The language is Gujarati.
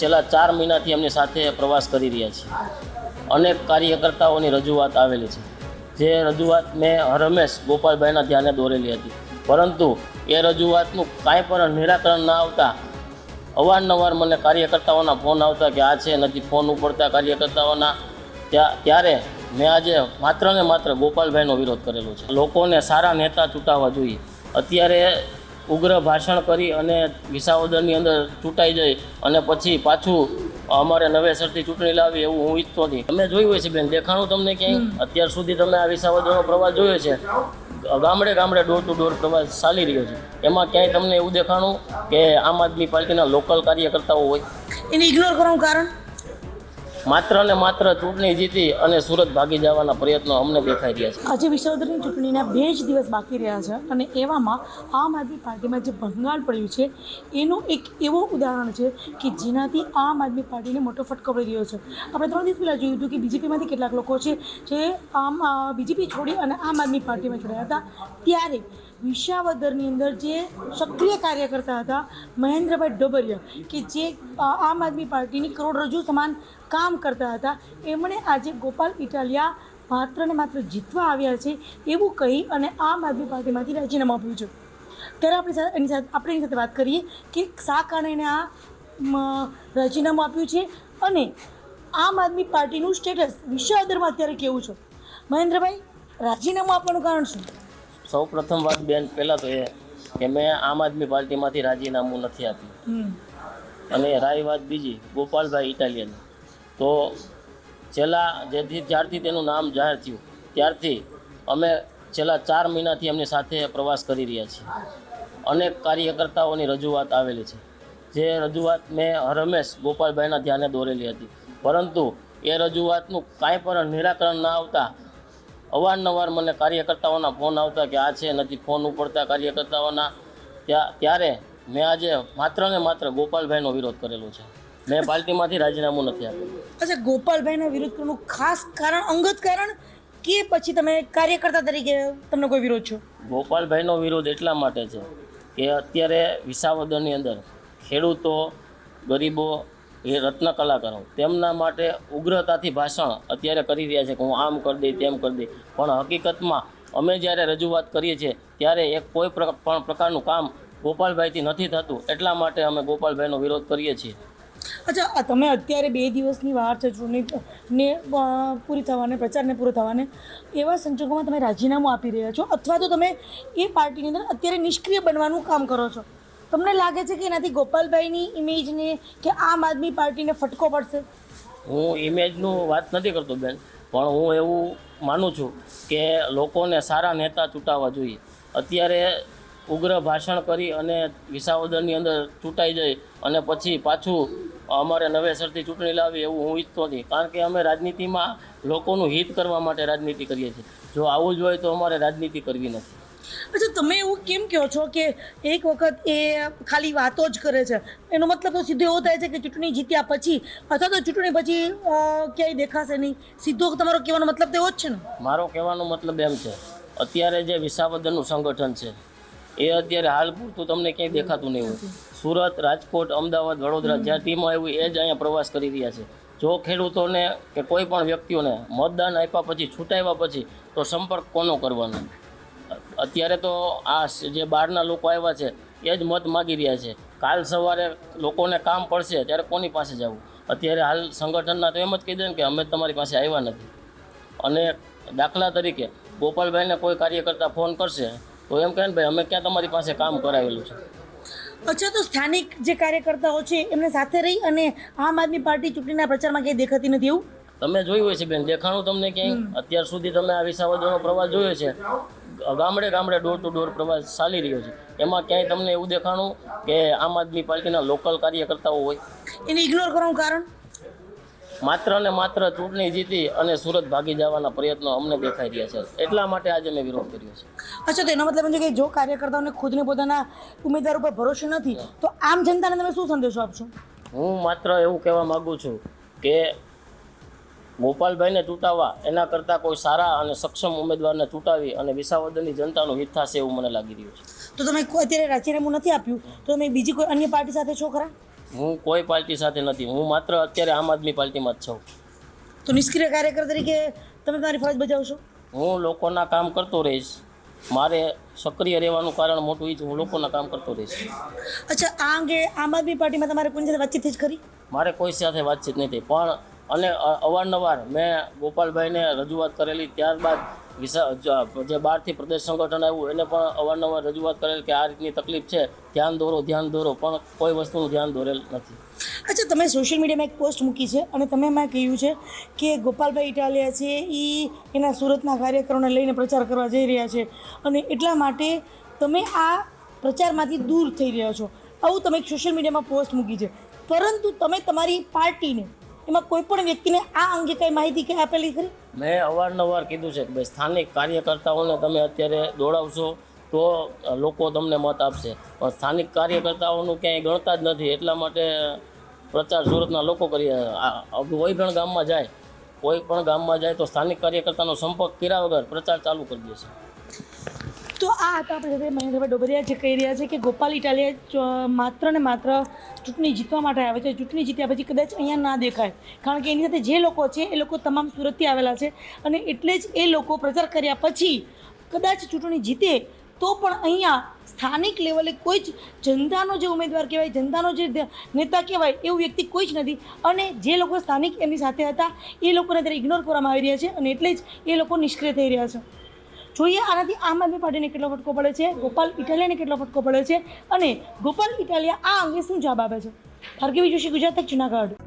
છેલ્લા ચાર મહિનાથી એમની સાથે પ્રવાસ કરી રહ્યા છીએ અનેક કાર્યકર્તાઓની રજૂઆત આવેલી છે. જે રજૂઆત મેં રમેશ ગોપાલભાઈના ધ્યાને દોરેલી હતી. પરંતુ એ રજૂઆતનું કાંઈ પણ નિરાકરણ ના આવતા અવારનવાર મને કાર્યકર્તાઓના ફોન આવતા કે આ છે, નથી ફોન ઉપડતા કાર્યકર્તાઓના. ત્યાં, ત્યારે મેં આજે માત્ર ને માત્ર ગોપાલભાઈનો વિરોધ કરેલો છે. લોકોને સારા નેતા ચૂંટાવા જોઈએ. અત્યારે ઉગ્ર ભાષણ કરી અને વિસાવદરની અંદર ચૂંટાઈ જાય અને પછી પાછું અમારે નવેસરથી ચૂંટણી લાવી એવું હું ઈચ્છતો નથી તમે જોયું હોય છે બેન દેખાણું તમને ક્યાંય? અત્યાર સુધી તમે આ વિસાવદરનો પ્રવાસ જોયો છે. ગામડે ગામડે ડોર ટુ ડોર પ્રવાસ ચાલી રહ્યો છે. એમાં ક્યાંય તમને એવું દેખાણું કે આમ આદમી પાર્ટીના લોકલ કાર્યકર્તાઓ હોય? એને ઇગ્નોર કરવાનું કારણ? માત્ર ને માત્ર ચૂંટણી જીતી અને સુરત ભાગી જવાના પ્રયત્નો અમને દેખાઈ રહ્યા છે. આજે વિશ્વદરની ચૂંટણીના બે જ દિવસ બાકી રહ્યા છે અને એવામાં આમ આદમી પાર્ટીમાં જે ભંગાણ પડ્યું છે, એનું એક એવો ઉદાહરણ છે કે જેનાથી આમ આદમી પાર્ટીને મોટો ફટકો પડી રહ્યો છે. આપણે ત્રણ દિવસ પહેલાં જોયું હતું કે બીજેપીમાંથી કેટલાક લોકો છે, જે આમ બીજેપી છોડી અને આમ આદમી પાર્ટીમાં જોડાયા હતા. ત્યારે વિશાવદરની અંદર જે સક્રિય કાર્યકર્તા હતા, મહેન્દ્રભાઈ ડોબરિયા કે જે આમ આદમી પાર્ટીની કરોડરજ્જુ સમાન કામ કરતા હતા. એમણે આજે ગોપાલ ઇટાલિયા માત્ર ને માત્ર જીતવા આવ્યા છે એવું કહી અને આમ આદમી પાર્ટીમાંથી રાજીનામું આપ્યું છે. ત્યારે આપણી સાથે એની સાથે આપણે એની સાથે વાત કરીએ કે શા કારણે આ રાજીનામું આપ્યું છે અને આમ આદમી પાર્ટીનું સ્ટેટસ વિશ્વદરમાં અત્યારે કેવું છે? મહેન્દ્રભાઈ રાજીનામું આપવાનું કારણ શું? સૌ પ્રથમ વાત બેન પહેલાં તો એ કે મેં આમ આદમી પાર્ટીમાંથી રાજીનામું નથી આપ્યું. અને રાય વાત બીજી ગોપાલભાઈ ઇટાલિયન. તો છેલ્લા જેથી જ્યારથી તેનું નામ જાહેર થયું, ત્યારથી અમે છેલ્લા ચાર મહિનાથી એમની સાથે પ્રવાસ કરી રહ્યા છીએ. અનેક કાર્યકર્તાઓની રજૂઆત આવેલી છે. જે રજૂઆત મેં હરમેશ ગોપાલભાઈના ધ્યાને દોરેલી હતી. પરંતુ એ રજૂઆતનું કાંઈ પણ નિરાકરણ ના આવતા અવારનવાર મને કાર્યકર્તાઓના ફોન આવતા કે આ છે, નથી ફોન ઉપડતા કાર્યકર્તાઓના. ત્યાં, ત્યારે મેં આજે માત્ર ને માત્ર ગોપાલભાઈનો વિરોધ કરેલો છે. મેં પાર્ટીમાંથી રાજીનામું નથી આપ્યું. અચ્છા ગોપાલભાઈના વિરોધ કરવાનું ખાસ કારણ અંગત કારણ કે પછી તમે કાર્યકર્તા તરીકે તમને કોઈ વિરોધ છો? ગોપાલભાઈનો વિરોધ એટલા માટે છે કે અત્યારે વિસાવદરની અંદર ખેડૂતો ગરીબો એ રત્ન કલાકારો તેમના માટે ઉગ્રતાથી ભાષણ અત્યારે કરી રહ્યા છે કે હું આમ કરી દઈ તેમ કરી દઈ. પણ હકીકતમાં અમે જ્યારે રજૂઆત કરીએ છીએ ત્યારે એક કોઈ પ્ર- પણ પ્રકારનું કામ ગોપાલભાઈથી નથી થતું. એટલા માટે અમે ગોપાલભાઈનો વિરોધ કરીએ છીએ. અચ્છા તમે અત્યારે બે દિવસની વાર છે ચૂંટણીને પૂરી થવાને, પ્રચારને પૂરો થવાને, એવા સંજોગોમાં તમે રાજીનામું આપી રહ્યા છો? અથવા તો તમે એ પાર્ટીની અંદર અત્યારે નિષ્ક્રિય બનવાનું કામ કરો છો? તમને લાગે છે કે એનાથી ગોપાલભાઈની ઇમેજને કે આમ આદમી પાર્ટીને ફટકો પડશે? હું ઇમેજનું વાત નથી કરતો બેન, પણ હું એવું માનું છું કે લોકોને સારા નેતા ચૂંટાવા જોઈએ. અત્યારે ઉગ્ર ભાષણ કરી અને વિસાવદરની અંદર ચૂંટાઈ જાય અને પછી પાછું અમારે નવેસરથી ચૂંટણી લાવી એવું હું ઈચ્છતો નથી. કારણ કે અમે રાજનીતિમાં લોકોનું હિત કરવા માટે રાજનીતિ કરીએ છીએ. જો આવું જ હોય તો અમારે રાજનીતિ કરવી નથી. અચ્છા તમે એવું કેમ કહો છો કે એક વખત એ ખાલી વાતો જ કરે છે? એનો મતલબ તો સીધો એવો થાય છે કે ચૂંટણી જીત્યા પછી અથવા તો ચૂંટણી પછી ક્યાંય દેખાશે નહીં. સીધો તમારો કહેવાનો મતલબ તો એવો જ છે ને? મારો કહેવાનો મતલબ એમ છે અત્યારે જે વિસાવદનનું સંગઠન છે એ અત્યારે હાલ પૂરતું તમને ક્યાંય દેખાતું નહીં હોય. સુરત રાજકોટ અમદાવાદ વડોદરા જ્યાં ટીમો આવી એ જ અહીંયા પ્રવાસ કરી રહ્યા છે. જો ખેડૂતોને કે કોઈ પણ વ્યક્તિઓને મતદાન આપ્યા પછી છૂટાવ્યા પછી તો સંપર્ક કોનો કરવાનો? અત્યારે તો આ જે બહારના લોકો આવ્યા છે એ જ મત માગી રહ્યા છે. કાલ સવારે લોકોને કામ પડશે ત્યારે કોની પાસે જવું? અત્યારે હાલ સંગઠનના તો એમ જ કહી દે કે અમે તમારી પાસે આવ્યા નથી. અને દાખલા તરીકે ગોપાલભાઈને કોઈ કાર્યકર્તા ફોન કરશે તો એમ કહે ને ભાઈ અમે ક્યાં તમારી પાસે કામ કરાવેલું છે? અચ્છા તો સ્થાનિક જે કાર્યકર્તાઓ છે એમને સાથે રહી અને આમ આદમી પાર્ટી ચૂંટણીના પ્રચારમાં ક્યાંય દેખાતી નથી એવું? તમે જોયું હોય છે બેન દેખાણું તમને ક્યાંય? અત્યાર સુધી તમે આ વિસાવદરનો પ્રવાસ જોયો છે. ગામડે ગામડે ડોર ટુ ડોર પ્રવાસ ચાલી રહ્યો છે. એમાં ક્યાંય તમને એવું દેખાણું કે આમ આદમી પાર્ટીના લોકલ કાર્યકર્તાઓ હોય? એને ઇગ્નોર કરવાનું કારણ? માત્ર ને માત્ર ચૂંટણી જીતી અને સુરત ભાગી જવાના પ્રયત્નો અમને દેખાઈ રહ્યા છે. એટલા માટે આજે મેં વિરોધ કર્યો છે. અચ્છા તો એનો મતલબ એમ છે કે જો કાર્યકર્તાઓને ખુદને પોતાના ઉમેદવાર ઉપર ભરોસો નથી તો આમ જનતાને તમે શું સંદેશો આપશો? હું માત્ર એવું કહેવા માગું છું કે ગોપાલભાઈને ચૂંટાવવા એના કરતાં કોઈ સારા અને સક્ષમ ઉમેદવારને ચૂંટાવી અને વિસાવદરની જનતાનું હિત થશે એવું મને લાગી રહ્યું છે. તો તમે અત્યારે રાજીનામું નથી આપ્યું તો તમે બીજી કોઈ અન્ય પાર્ટી સાથે છો ખરા? હું કોઈ પાર્ટી સાથે નથી. હું માત્ર અત્યારે આમ આદમી પાર્ટીમાં જ છું. તો નિષ્ક્રિય કાર્યકર તરીકે તમે તમારી ફરજ બજાવશો? હું લોકોના કામ કરતો રહીશ. મારે સક્રિય રહેવાનું કારણ મોટું એ છે હું લોકોના કામ કરતો રહીશ. અચ્છા આ અંગે આમ આદમી પાર્ટીમાં તમારે કોઈ સાથે વાતચીત જ કરી મારે કોઈ સાથે વાતચીત નથી. પણ અને અવારનવાર મેં ગોપાલભાઈને રજૂઆત કરેલી ત્યારબાદ જ- બહારથી પ્રદેશ સંગઠન આવ્યું, એને પણ અવારનવાર રજૂઆત કરેલ કે આ રીતની તકલીફ છે, ધ્યાન દોરો ધ્યાન દોરો, પણ કોઈ વસ્તુનું ધ્યાન દોરેલ નથી. અચ્છા, તમે સોશિયલ મીડિયામાં એક પોસ્ટ મૂકી છે અને તમે એમાં કહ્યું છે કે ગોપાલભાઈ ઇટાલિયા છે એ એના સુરતના કાર્યકરોને લઈને પ્રચાર કરવા જઈ રહ્યા છે અને એટલા માટે તમે આ પ્રચારમાંથી દૂર થઈ રહ્યા છો. આવું તમે એક સોશિયલ મીડિયામાં પોસ્ટ મૂકી છે. પરંતુ તમે તમારી પાર્ટીને એમાં કોઈ પણ વ્યક્તિને આ અંગે કઈ માહિતી કે આપેલી ખરી? મેં અવારનવાર કીધું છે કે ભાઈ સ્થાનિક કાર્યકર્તાઓને તમે અત્યારે દોડાવશો તો લોકો તમને મત આપશે. પણ સ્થાનિક કાર્યકર્તાઓનું ક્યાંય ગણતા જ નથી. એટલા માટે પ્રચાર સુરતના લોકો કરી કોઈ પણ ગામમાં જાય, કોઈ પણ ગામમાં જાય તો સ્થાનિક કાર્યકર્તાનો સંપર્ક કર્યા વગર પ્રચાર ચાલુ કરી દે છે. તો આ હતા આપણે સાથે મહેન્દ્રભાઈ ડોબરિયા જે કહી રહ્યા છે કે ગોપાલ ઇટાલિયા માત્ર ને માત્ર ચૂંટણી જીતવા માટે આવે છે. ચૂંટણી જીત્યા પછી કદાચ અહીંયા ના દેખાય. કારણ કે એની સાથે જે લોકો છે, એ લોકો તમામ સુરતથી આવેલા છે અને એટલે જ એ લોકો પ્રચાર કર્યા પછી કદાચ ચૂંટણી જીતે તો પણ અહીંયા સ્થાનિક લેવલે કોઈ જ જનતાનો જે ઉમેદવાર કહેવાય, જનતાનો જે નેતા કહેવાય, એવું વ્યક્તિ કોઈ જ નથી. અને જે લોકો સ્થાનિક એમની સાથે હતા, એ લોકોને અત્યારે ઇગ્નોર કરવામાં આવી રહ્યા છે અને એટલે જ એ લોકો નિષ્ક્રિય થઈ રહ્યા છે. જોઈએ આનાથી આમ આદમી પાર્ટીને કેટલો ફટકો પડે છે, ગોપાલ ઇટાલિયાને કેટલો ફટકો પડે છે અને ગોપાલ ઇટાલિયા આ અંગે શું જવાબ આપે છે? ભાર્ગવી જોશી ગુજરાત તક, જુનાગઢ.